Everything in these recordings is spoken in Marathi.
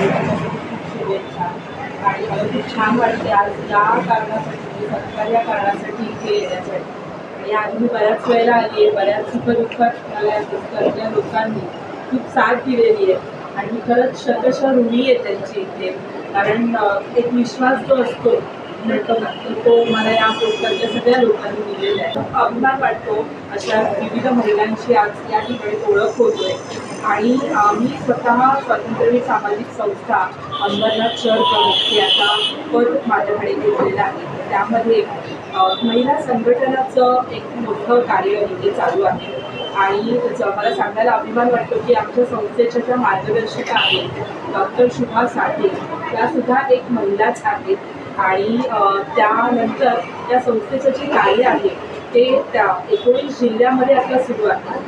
शुभेच्छा आणि मला खूप छान वाटते आज या कारणासाठी या कारणासाठी इथे येण्यासाठी आणि आज मी बऱ्याच वेळेला आली आहे बऱ्याच सुखदुःखात मला लोकांनी खूप साथ दिलेली आहे. आणि मी खरंच शतशः ऋणी आहे त्यांची इथे. कारण एक विश्वास जो असतो तो मला या पुस्तकाच्या सगळ्या लोकांनी दिलेला आहे खूप अभिमान वाटतो अशा विविध महिलांची आज या ठिकाणी ओळख होतोय आणि मी स्वतः स्वातंत्र्यवीर सामाजिक संस्था अंबरनाथ शहर प्रमुख हे आता पद माझ्याकडे घेतलेलं आहे. त्यामध्ये महिला संघटनाचं एक मोठं कार्य इथे चालू आहे. आणि त्याचं मला सांगायला अभिमान वाटतो की आमच्या संस्थेच्या ज्या मार्गदर्शिका आहेत डॉक्टर शुभा साठे त्यासुद्धा एक महिलाच आहेत आणि त्यानंतर त्या संस्थेचं जे कार्य आहे ते त्या एकोणीस जिल्ह्यामध्ये आता सुरू आहे.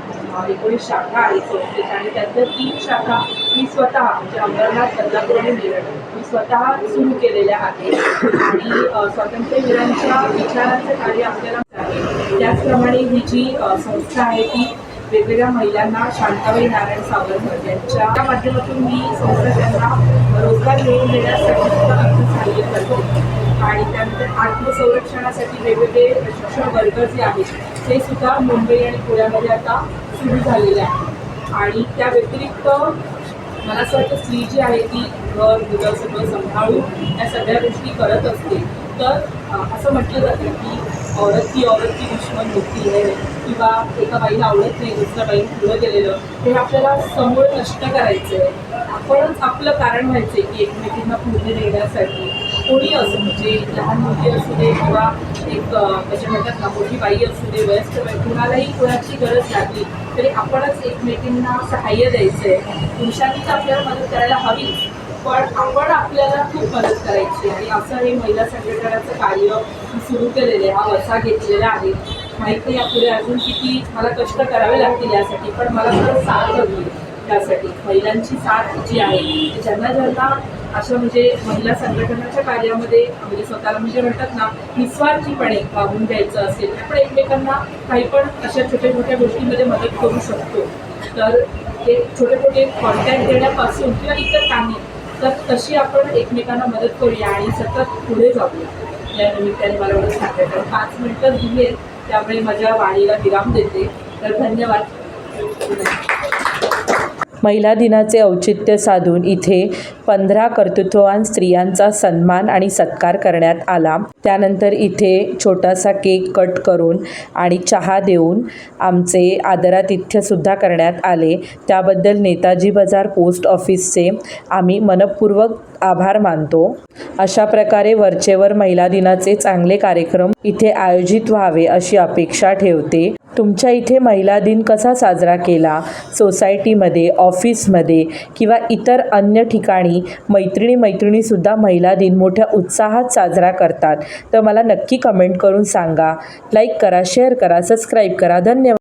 एकोणीस शाखा आहे संस्थेत आणि त्यातल्या तीन शाखा मी स्वतः म्हणजे अंबरनाथ बदलापूर आणि मेरठ मी स्वतः सुरू केलेल्या आहेत. आणि स्वातंत्र्यवीरांच्या विचारांचं कार्य आपल्याला आहे. त्याचप्रमाणे ही जी संस्था आहे ती वेगवेगळ्या महिलांना शांताबाई नारायण सावरकर यांच्या माध्यमातून मी संस्था त्यांना रोजगार मिळवून देण्यासाठी आयोजित करतो आणि त्यानंतर आत्मसंरक्षणासाठी वेगवेगळे प्रशिक्षण वर्ग जे आहेत ते सुद्धा मुंबई आणि पुण्यामध्ये आता सुरू झालेले आहेत. आणि त्या व्यतिरिक्त मला असं वाटतं स्त्री जी आहे ती घर मुलं सगळं सांभाळून या सगळ्या गोष्टी करत असते. तर असं म्हटलं जातं की औरत ती औरत की दुश्मन होती आहे किंवा एका बाईला आवडत नाही दुसऱ्या बाई पुढं गेलेलं हे आपल्याला समोर नष्ट करायचं आहे आपणच आपलं कारण व्हायचं आहे की एकमेकींना पुढे नेण्यासाठी. कोणी असो म्हणजे लहान मुली असू दे किंवा एक त्याच्या कशा म्हणतात ना मोठी बाई असू दे वयस्क कुणालाही कुणाची गरज लागली तरी आपणच एकमेकींना सहाय्य द्यायचं आहे पुरुषांनी तर आपल्याला मदत करायला हवीच पण आपण आपल्याला खूप मदत करायची आणि असं हे महिला संघटनाचं कार्य सुरू केलेलं आहे. हा वसा घेतलेला आहे. माहीत नाही यापुढे अजून किती मला कष्ट करावे लागतील यासाठी पण मला खरं साथ हवी त्यासाठी महिलांची साथ जी आहे ज्यांना ज्यांना अशा म्हणजे महिला संघटनाच्या कार्यामध्ये म्हणजे स्वतःला म्हणजे म्हणतात ना निस्वार्थीपणे वागून द्यायचं असेल तर आपण एकमेकांना काही पण अशा छोट्या छोट्या गोष्टींमध्ये मदत करू शकतो. तर ते छोटे छोटे कॉन्टॅक्ट देण्यापासून किंवा इतर काही तर तशी आपण एकमेकांना मदत करूया आणि सतत पुढे जाऊया. या निमित्ताने मला एवढं सांगायचं तर पाच मिनटं दिले त्यामुळे माझ्या वाणीला विराम देते. तर धन्यवाद. महिला दिनाचे औचित्य साधून इथे पंधरा कर्तृत्ववान स्त्रियांचा सन्मान आणि सत्कार करण्यात आला. त्यानंतर इथे छोटासा केक कट करून आणि चहा देऊन आमचे आदरातिथ्यसुद्धा करण्यात आले. त्याबद्दल नेताजी बाजार पोस्ट ऑफिसचे आम्ही मनपूर्वक आभार मानतो. अशा प्रकारे वरचेवर महिला दिनाचे चांगले कार्यक्रम इथे आयोजित व्हावे अशी अपेक्षा ठेवते. तुमच्या इथे महिला दिन कसा साजरा केला? सोसायटीमध्ये ऑफिसमध्ये किंवा इतर अन्य ठिकाणी मैत्रिणी मैत्रिणीसुद्धा महिला दिन मोठ्या उत्साहात साजरा करतात. तर मला नक्की कमेंट करून सांगा. लाईक करा शेअर करा सबस्क्राईब करा. धन्यवाद.